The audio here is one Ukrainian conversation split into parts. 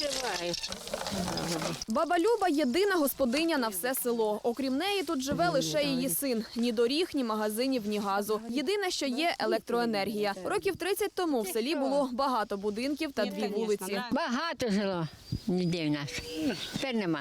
Відкривай. Баба Люба єдина господиня на все село. Окрім неї, тут живе лише її син. Ні доріг, ні магазинів, ні газу. Єдине, що є електроенергія. Років 30 тому в селі було багато будинків та дві вулиці. Багато жило ніде в нас. Тепер нема.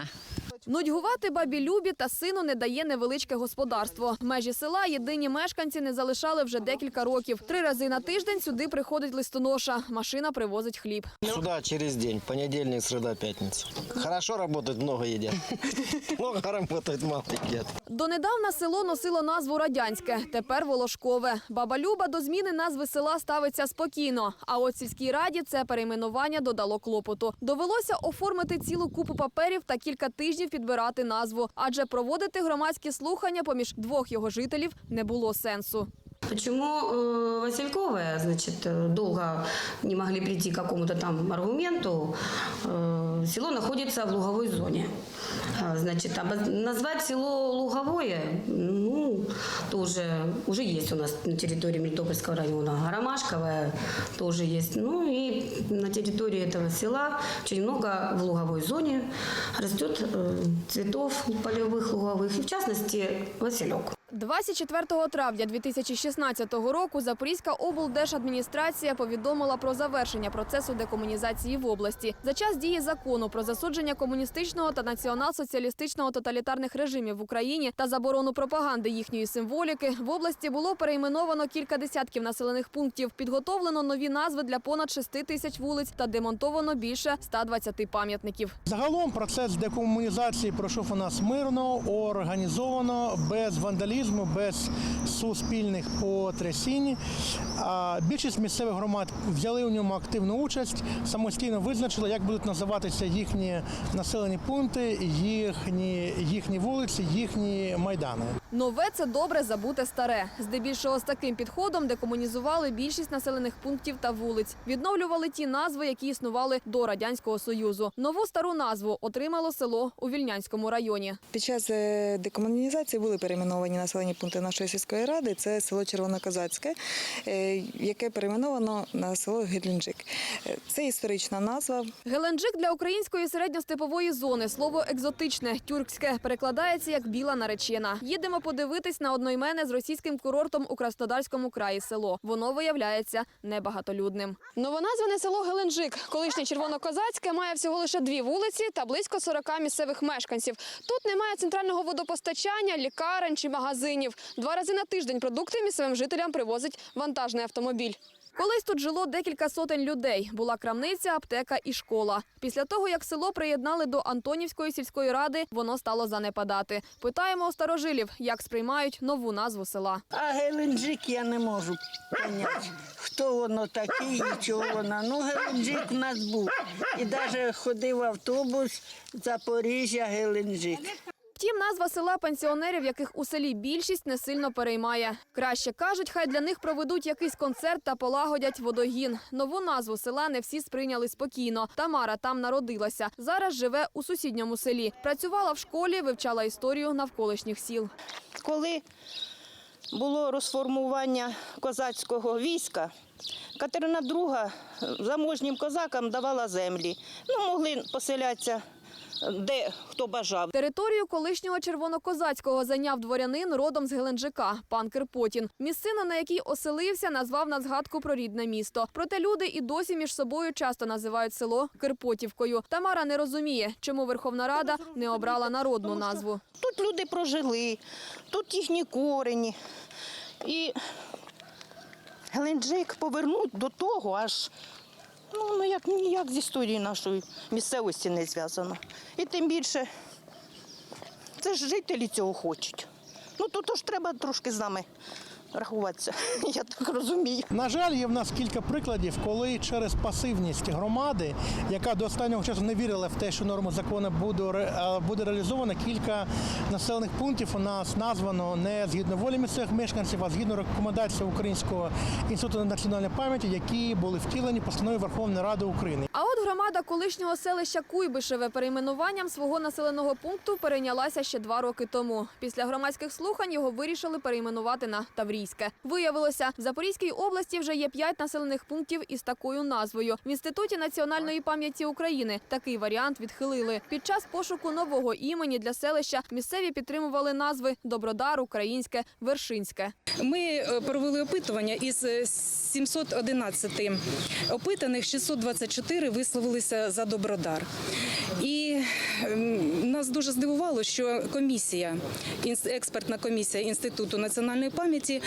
Нудьгувати бабі Любі та сину не дає невеличке господарство. Межі села єдині мешканці не залишали вже декілька років. Три рази на тиждень сюди приходить листоноша. Машина привозить хліб. Сюда через день, понедельник, среда, пятница. Хорошо работают, много едят. Много работают, мало едят. Донедавна село носило назву радянське, тепер Волошкове. Баба Люба до зміни назви села ставиться спокійно. А от сільській раді це перейменування додало клопоту. Довелося оформити цілу купу паперів та кілька тижнів підбирати назву, адже проводити громадські слухання поміж двох його жителів не було сенсу. Почему э, Васильковая, значит, э, долго не могли прийти к какому-то там аргументу? Э, село находится в луговой зоне. А, Значит, обоз- назвать село Луговое, ну, тоже уже есть у нас на территории Мелитопольского района. Ромашковое тоже есть. Ну и на территории этого села очень много в луговой зоне растет цветов полевых луговых, и в частности Василек. 24 травня 2016 року Запорізька облдержадміністрація повідомила про завершення процесу декомунізації в області. За час дії закону про засудження комуністичного та націонал-соціалістичного тоталітарних режимів в Україні та заборону пропаганди їхньої символіки в області було перейменовано кілька десятків населених пунктів, підготовлено нові назви для понад 6 тисяч вулиць та демонтовано більше 120 пам'ятників. Загалом процес декомунізації пройшов у нас мирно, організовано, без вандалізму, без суспільних потрясінь. А більшість місцевих громад взяли у ньому активну участь, самостійно визначили, як будуть називатися їхні населені пункти, їхні, їхні вулиці, їхні майдани. Нове це добре забуте старе. Здебільшого з таким підходом декомунізували більшість населених пунктів та вулиць. Відновлювали ті назви, які існували до радянського союзу. Нову стару назву отримало село у Вільнянському районі. Під час е, декомунізації були перейменовані населені пункти нашої сільської ради. Це село Червонокозацьке, е, яке перейменовано на село Гедлінджик. Е, Це історична назва. Геленджик для української середньостепової зони слово екзотичне, тюркське перекладається як біла наречена. Їдемо подивитись на одноіменне з російським курортом у Краснодарському краї село. Воно виявляється небагатолюдним. Новоназване село Геленджик, колишнє червонокозацьке, має всього лише дві вулиці та близько 40 місцевих мешканців. Тут немає центрального водопостачання, лікарень чи магазинів. Два рази на тиждень продукти місцевим жителям привозить вантажний автомобіль. Колись тут жило декілька сотень людей. Була крамниця, аптека і школа. Після того, як село приєднали до Антонівської сільської ради, воно стало занепадати. Питаємо у старожилів, як сприймають нову назву села. А Геленджик я не можу поняти, хто воно такий і чого воно. Ну, Геленджик в нас був. І навіть ходив автобус Запоріжжя Геленджик. Втім, назва села пенсіонерів, яких у селі більшість, не сильно переймає. Краще кажуть, хай для них проведуть якийсь концерт та полагодять водогін. Нову назву села не всі сприйняли спокійно. Тамара там народилася. Зараз живе у сусідньому селі. Працювала в школі, вивчала історію навколишніх сіл. коли було розформування козацького війська, Катерина II заможнім козакам давала землі. Ну, могли поселятися де хто бажав. Територію колишнього червонокозацького зайняв дворянин родом з Геленджика, пан Кирпотін. Місцина, на якій оселився, назвав на згадку про рідне місто. Проте люди і досі між собою часто називають село Кирпотівкою. Тамара не розуміє, чому Верховна Рада не обрала народну назву. Тут люди прожили, тут їхні корені. І Геленджик повернуть до того, аж ну, ну як ніяк з історією нашої місцевості не зв'язано. І тим більше це ж жителі цього хочуть. Ну то, то ж треба трошки з нами рахуватися, я так розумію. На жаль, є в нас кілька прикладів, коли через пасивність громади, яка до останнього часу не вірила в те, що норма закону буде, буде реалізована, кілька населених пунктів у нас названо не згідно волі місцевих мешканців, а згідно рекомендацій Українського інституту національної пам'яті, які були втілені постановою Верховної Ради України. А громада колишнього селища Куйбишеве перейменуванням свого населеного пункту перейнялася ще два роки тому. Після громадських слухань його вирішили перейменувати на Таврійське. Виявилося, в Запорізькій області вже є п'ять населених пунктів із такою назвою. В інституті національної пам'яті України такий варіант відхилили. Під час пошуку нового імені для селища місцеві підтримували назви Добродар, Українське, Вершинське. Ми е, провели опитування із 711 опитаних 624 висловилися за Добродар. І ем, нас дуже здивувало, що комісія, експертна комісія Інституту національної пам'яті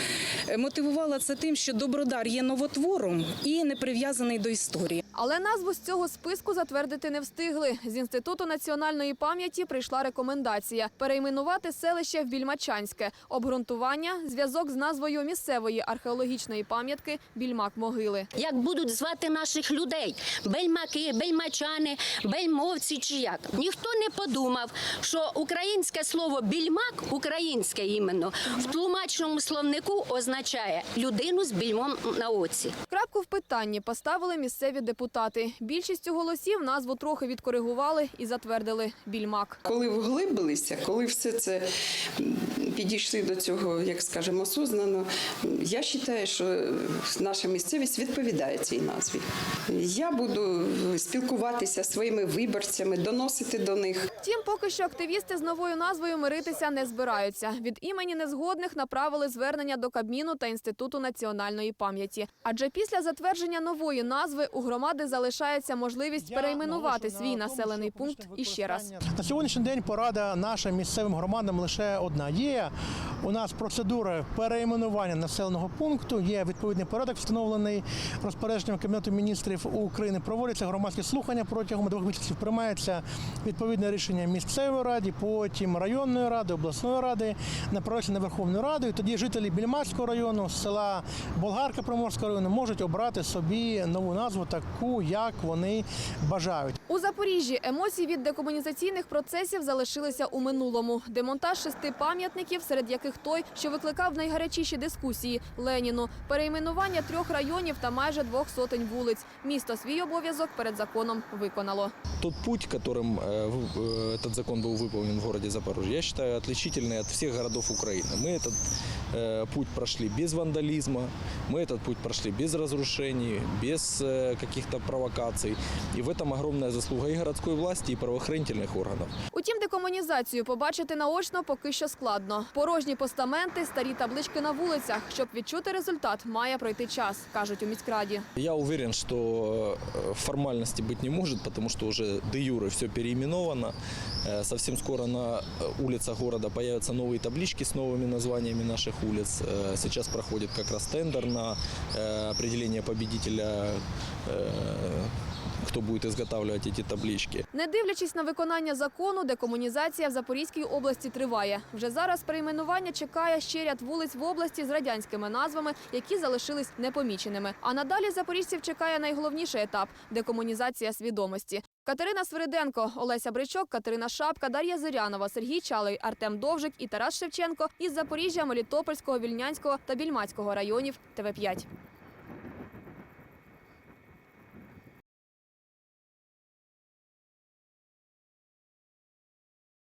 е, мотивувала це тим, що Добродар є новотвором і не прив'язаний до історії. Але назву з цього списку затвердити не встигли. З інституту національної пам'яті прийшла рекомендація перейменувати селище в Більмачанське. Обґрунтування зв'язок з назвою місцевої археологічної пам'ятки Більмак могили. Як будуть звати наших людей? Бельмаки, бельмачани, бельмовці чи як? Ніхто не подумав, що українське слово більмак, українське іменно, в тлумачному словнику означає людину з більмом на оці. Крапку в питанні поставили місцеві депутати. Більшістю голосів назву трохи відкоригували і затвердили Більмак. Коли вглибилися, коли все це підійшли до цього, як скажемо, осознано, я вважаю, що наша місцевість відповідає цій назві. Я буду спілкуватися зі своїми виборцями, доносити до них. Втім, поки що активісти з новою назвою миритися не збираються. Від імені незгодних направили звернення до Кабміну та Інституту національної пам'яті. Адже після затвердження нової назви у громади залишається можливість перейменувати свій населений пункт іще раз. На сьогоднішній день порада наша місцевим громадам лише одна. Є у нас процедура перейменування населеного пункту, є відповідний порядок, встановлений розпорядженням Кабінету міністрів України. Проводяться громадські слухання протягом двох місяців. Приймається відповідне рішення місцевої ради, потім районної ради, обласної ради, направляється на Верховну Раду. І тоді жителі Більмацького району, села Болгарка Приморського району можуть обрати собі нову назву, таку як вони бажають. У Запоріжжі емоції від декомунізаційних процесів залишилися у минулому. Демонтаж шести пам'ятників, серед яких той, що викликав найгарячіші дискусії Леніну, перейменування трьох районів та майже двох сотень вулиць. Місто свій обов'язок перед законом виконало. Тот путь, которым э, в- э, этот закон был выполнен в городе Запорожье, я считаю отличительный от всех городов Украины. Мы этот э, путь прошли без вандализма, мы этот путь прошли без разрушений, без э, каких-то провокаций. И в этом огромная заслуга и городской власти, и правоохранительных органов. Утім, декомунізацію побачити наочно поки що складно. Порожні постаменти, старі таблички на вулицях. Щоб відчути результат, має пройти час, кажуть у міськраді. Я уверен, что э, формальности быть не может, потому что уже де юре все переименовано. Э, Совсем скоро на э, улицах города появятся новые таблички с новыми названиями наших улиц. Э, Сейчас проходит как раз тендер на э, определение победителя, э, кто будет изготавливать эти таблички. Не дивлячись на виконання закону, декомунізація в Запорізькій області триває. Вже зараз перейменування чекає ще ряд вулиць в області з радянськими назвами, які залишились непоміченими. А надалі запоріжців чекає найголовніший етап декомунізація свідомості. Катерина Свириденко, Олеся Бричок, Катерина Шапка, Дар'я Зирянова, Сергій Чалий, Артем Довжик і Тарас Шевченко із Запоріжжя, Мелітопольського, Вільнянського та Більмацького районів ТВ 5